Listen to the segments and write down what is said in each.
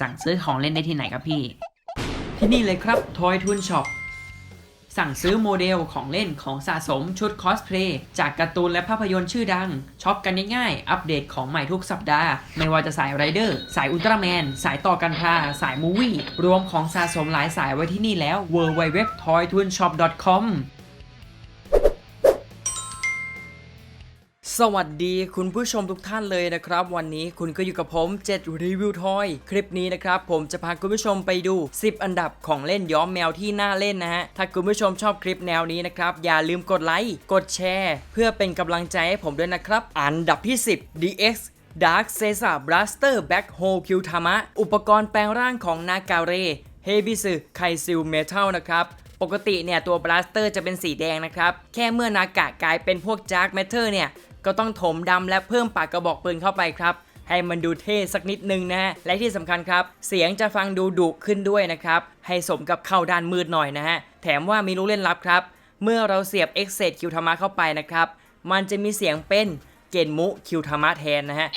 สั่งซื้อของเล่นได้ที่ไหนครับพี่ ที่นี่เลยครับ Toy Tun Shop สั่งซื้อโมเดลของเล่นของสะสมชุดคอสเพลย์จากการ์ตูนและภาพยนตร์ชื่อดังช็อปกันง่ายๆ อัปเดตของใหม่ทุกสัปดาห์ ไม่ว่าจะสายไรเดอร์ สายอุลตร้าแมน สายต่อกันพาสายมูวี่รวมของสะสมหลายสายไว้ที่นี่แล้ว w w w t o y t u n s h o p c o m สวัสดีคุณผู้ชมทุกท่านเลยนะครับ วันนี้คุณก็อยู่กับผม7รีวิวทอยคลิปนี้นะครับ ผมจะพาคุณผู้ชมไปดู 10 อันดับของเล่นย้อมแมวที่น่าเล่นนะฮะ ถ้าคุณผู้ชมชอบคลิปแนวนี้นะครับ อย่าลืมกดไลค์กดแชร์ เพื่อเป็นกำลังใจให้ผมด้วยนะครับ อันดับที่ 10 DX Dark c e s a Blaster Black Hole Q t a m a อุปกรณ์แปลงร่างของนากาเรเฮบิสึไคซิลเมทัลนะครับปกติเนี่ยตัวบลัสเตอร์จะเป็นสีแดงนะครับ แค่เมื่อนากะกลายเป็นพวกจาร์กแมทเทอร์เนี่ย ก็ต้องถมดำและเพิ่มปากกระบอกปืนเข้าไปครับ ให้มันดูเท่สักนิดนึงนะฮะ และที่สำคัญครับ เสียงจะฟังดูดุขึ้นด้วยนะครับ ให้สมกับเข้าด้านมืดหน่อยนะฮะ แถมว่ามีลูกเล่นลับครับ เมื่อเราเสียบ e x c e t คิวธรรมะเข้าไปนะครับ มันจะมีเสียงเป็นเกนมุคิวธรรมะแทนนะฮะ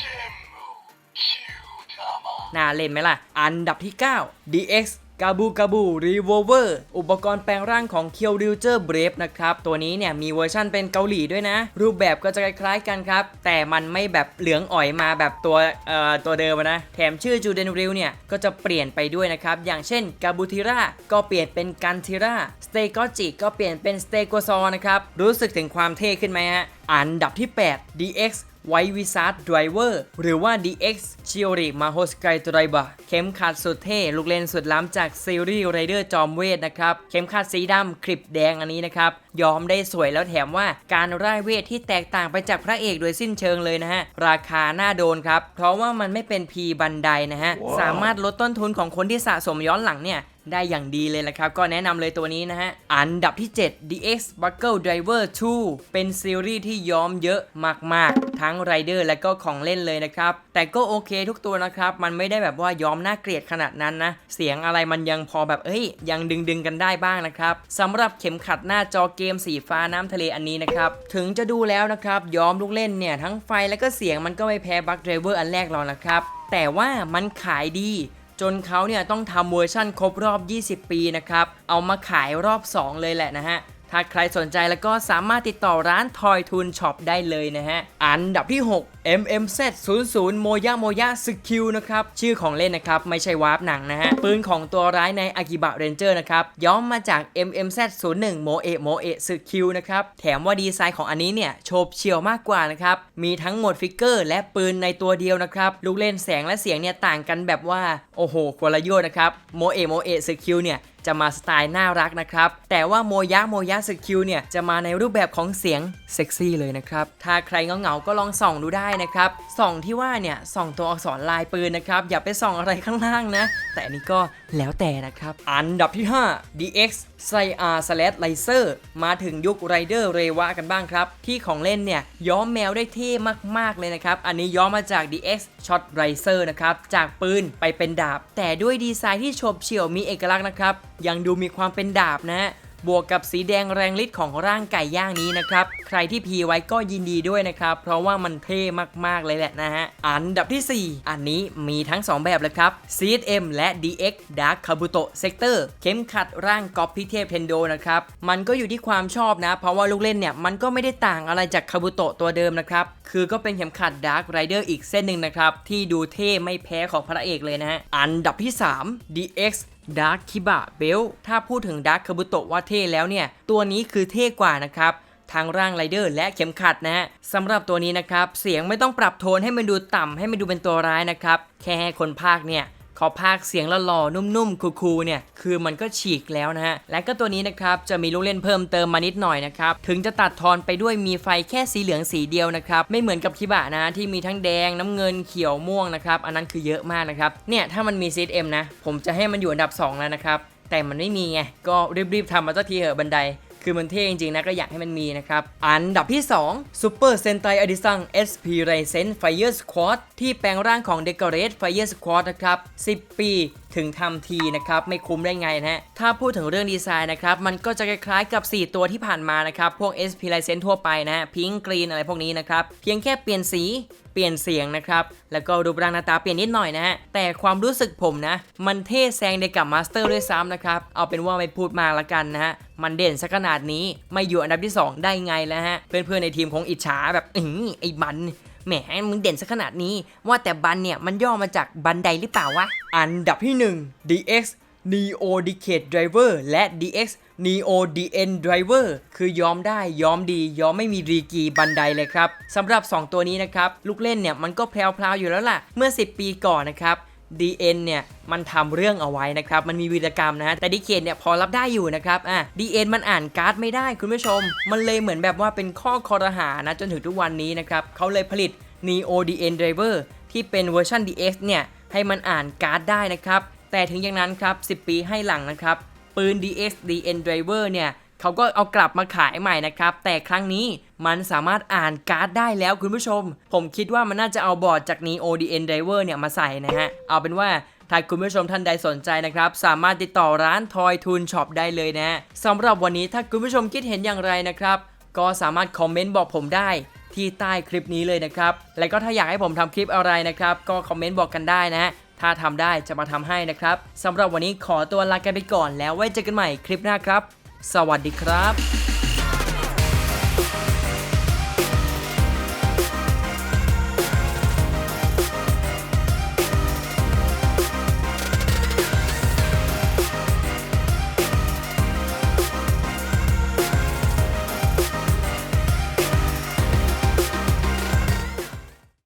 น่าเล่นไหมล่ะ อันดับที่ 9 DX กาบูกาบูรีโวเวอร์อุปกรณ์แปลงร่างของเคียวริวเจอร์เบรฟนะครับ ตัวนี้เนี่ยมีเวอร์ชั่นเป็นเกาหลีด้วยนะ รูปแบบก็จะคล้ายๆกันครับ แต่มันไม่แบบเหลืองอ่อยมาแบบตัวเอ่อตัวเดิมนะ แถมชื่อจูเดนริวเนี่ย ก็จะเปลี่ยนไปด้วยนะครับ อย่างเช่นกาบูทิราก็เปลี่ยนเป็นกันทิราสเตโกจิก็เปลี่ยนเป็นสเตโกซอนะครับรู้สึกถึงความเท่ขึ้นไหมฮะอันดับที่ 8 DX ไววิซาร์ดไดรเวอร์หรือว่า DX ชิโอริมาโฮสไกไดรเบอร์เข็มขัดสุดเท่ ลูกเล่นสุดล้ำจากซีรีส์ไรเดอร์จอมเวทนะครับ เข็มขัดสีดำคลิปแดงอันนี้นะครับย้อมได้สวยแล้วแถมว่าการร่ายเวทที่แตกต่างไปจากพระเอกโดยสิ้นเชิงเลยนะฮะ ราคาน่าโดนครับ เพราะว่ามันไม่เป็นพีบันไดนะฮะสามารถลดต้นทุนของคนที่สะสมย้อนหลังเนี่ย ได้อย่างดีเลยละครับ ก็แนะนำเลยตัวนี้นะฮะ อันดับที่ 7 DX Buckle Driver 2 เป็นซีรีส์ที่ย้อมเยอะมาก ๆ ทั้งไรเดอร์และก็ของเล่นเลยนะครับ แต่ก็โอเคทุกตัวนะครับ มันไม่ได้แบบว่าย้อมน่าเกลียดขนาดนั้นนะ เสียงอะไรมันยังพอแบบเอ้ย ยังดึงๆกันได้บ้างนะครับสำหรับเข็มขัดหน้าจอเกมสีฟ้าน้ำทะเลอันนี้นะครับ ถึงจะดูแล้วนะครับย้อมลูกเล่นเนี่ยทั้งไฟและก็เสียงมันก็ไม่แพ้ Buck Driver อันแรกหรอกนะครับแต่ว่ามันขายดี จนเขาเนี่ยต้องทำเวอร์ชั่นครบรอบ 20 ปีนะครับ เอามาขายรอบ 2 เลยแหละนะฮะ ถ้าใครสนใจแล้วก็สามารถติดต่อร้าน Toy Tune Shop ได้เลยนะฮะ อันดับที่ 6 MMZ 0 0โมยะโมยะสกิลนะครับ ชื่อของเล่นนะครับ ไม่ใช่วาร์ปหนังนะฮะ ปืนของตัวร้ายในอากิบะเรนเจอร์นะครับ ย้อมมาจาก MMZ 0 1โมเอะโมเอะสกิลนะครับ แถมว่าดีไซน์ของอันนี้เนี่ย โฉบเฉี่ยวมากกว่านะครับ มีทั้งหมดฟิกเกอร์ และปืนในตัวเดียวนะครับ ลูกเล่นแสงและเสียงเนี่ยต่างกันแบบว่า โอ้โหคนละโยชน์นะครับโมเอะโมเอะสกิลเนี่ยจะมาสไตล์น่ารักนะครับ แต่ว่าโมยะโมยะสกิลเนี่ยจะมาในรูปแบบของเสียงเซ็กซี่เลยนะครับ ถ้าใครเหงาๆก็ลองส่องดูได้นะครับส่องที่ว่าเนี่ยส่องตัวอักษรลายปืนนะครับอย่าไปส่องอะไรข้างล่างนะ แต่อันนี้ก็แล้วแต่นะครับ อันดับที่ 5 DX ไซอาร์สเลตไลเซอร์มาถึงยุคไรเดอร์เรวะกันบ้างครับ ที่ของเล่นเนี่ยย้อมแมวได้เท่มาก ๆ เลยนะครับ อันนี้ย้อมมาจาก DX Shot Riser นะครับ จากปืนไปเป็นดาบ แต่ด้วยดีไซน์ที่โฉบเฉี่ยวมีเอกลักษณ์นะครับ ยังดูมีความเป็นดาบนะฮะ บวกกับสีแดงแรงฤทธิ์ของร่างไก่ย่างนี้นะครับ ใครที่พีไว้ก็ยินดีด้วยนะครับ เพราะว่ามันเท่มากๆเลยแหละนะฮะ อันดับที่ 4 อันนี้มีทั้ง 2 แบบเลยครับ CSM และ DX Dark Kabuto Sector เข็มขัดร่างก๊อปพิเทพเทนโดนะครับ มันก็อยู่ที่ความชอบนะ เพราะว่าลูกเล่นเนี่ยมันก็ไม่ได้ต่างอะไรจากคาบุโตตัวเดิมนะครับ คือก็เป็นเข็มขัด Dark Rider อีกเส้นหนึ่งนะครับ ที่ดูเท่ไม่แพ้ของพระเอกเลยนะฮะ อันดับที่ 3 DX ดาร์คคิบะเบลถ้าพูดถึงดาร์คคาบุโตะว่าเท่แล้วเนี่ย ตัวนี้คือเท่กว่านะครับทางร่างไรเดอร์และเข็มขัดนะฮะสำหรับตัวนี้นะครับ เสียงไม่ต้องปรับโทนให้มันดูต่ำให้มันดูเป็นตัวร้ายนะครับ แค่ให้คนภาคเนี่ย อพากเสียงหล่อๆนุ่มๆคูลๆเนี่ยคือมันก็ฉีกแล้วนะฮะและก็ตัวนี้นะครับจะมีลูกเล่นเพิ่มเติมมานิดหน่อยนะครับถึงจะตัดทอนไปด้วยมีไฟแค่สีเหลืองสีเดียวนะครับไม่เหมือนกับคิบะนะที่มีทั้งแดงน้ำเงินเขียวม่วงนะครับอันนั้นคือเยอะมากนะครับเนี่ยถ้ามันมี CSM นะผมจะให้มันอยู่อันดับ 2 แล้วนะครับแต่มันไม่มีไงก็รีบๆทำมาสักทีเหอะบันได คือมันเท่จริงๆนะก็อยากให้มันมีนะครับ อันดับที่ 2 Super Sentai a d i s a n SP Ryzen Fire Squad ที่แปลงร่างของ Decorate Fire Squad นะครับ 10 ปี ถึงทำทีนะครับไม่คุ้มได้ไงนะฮะถ้าพูดถึงเรื่องดีไซน์นะครับมันก็จะคล้ายๆกับ 4 ตัวที่ผ่านมานะครับพวก SP License ทั่วไปนะฮะพิงกรีนอะไรพวกนี้นะครับเพียงแค่เปลี่ยนสีเปลี่ยนเสียงนะครับแล้วก็รูปร่างหน้าตาเปลี่ยนนิดหน่อยนะฮะแต่ความรู้สึกผมนะ มันเท่แซงเด็กกับมาสเตอร์ด้วยซ้ำนะครับเอาเป็นว่าไม่พูดมากละกันนะฮะมันเด่นสักขนาดนี้ไม่อยู่อันดับที่ 2 ได้ไงแล้วฮะเพื่อนๆในทีมคงอิจฉาแบบอือไอ้บัน แหมมึงเด่นซะขนาดนี้ ว่าแต่บันเนี่ยมันย่อมาจากบันไดหรือเปล่าวะ อันดับที่ 1 DX Neo Decade Driver และ DX Neo DN Driver คือยอมได้ยอมดี ยอมไม่มีรีกีบันไดเลยครับสำหรับ 2 ตัวนี้นะครับ ลูกเล่นเนี่ยมันก็แพรวๆอยู่แล้วล่ะ เมื่อ 10 ปีก่อนนะครับ DN เนี่ยมันทำเรื่องเอาไว้นะครับ มันมีวีรกรรมนะฮะ แต่ Decade เนี่ยพอรับได้อยู่นะครับ อะ DN มันอ่านการ์ดไม่ได้คุณผู้ชม มันเลยเหมือนแบบว่าเป็นข้อคอรหานะ จนถึงทุกวันนี้นะครับ เขาเลยผลิต Neo DN Driver ที่เป็นเวอร์ชัน DX เนี่ยให้มันอ่านการ์ดได้นะครับ แต่ถึงอย่างนั้นครับ 10 ปีให้หลังนะครับ ปืน DX DN Driver เนี่ย เขาก็เอากลับมาขายใหม่นะครับ แต่ครั้งนี้มันสามารถอ่านการ์ดได้แล้วคุณผู้ชม ผมคิดว่ามันน่าจะเอาบอร์ดจาก Neo DN Driver เนี่ยมาใส่นะฮะ เอาเป็นว่าถ้าคุณผู้ชมท่านใดสนใจนะครับ สามารถติดต่อร้าน Toy Toon Shop ได้เลยนะสำหรับวันนี้ถ้าคุณผู้ชมคิดเห็นอย่างไรนะครับ ก็สามารถคอมเมนต์บอกผมได้ที่ใต้คลิปนี้เลยนะครับ และก็ถ้าอยากให้ผมทำคลิปอะไรนะครับ ก็คอมเมนต์บอกกันได้นะฮะถ้าทำได้จะมาทำให้นะครับสำหรับวันนี้ขอตัวลากันไปก่อนแล้วไว้เจอกันใหม่คลิปหน้าครับ สวัสดีครับ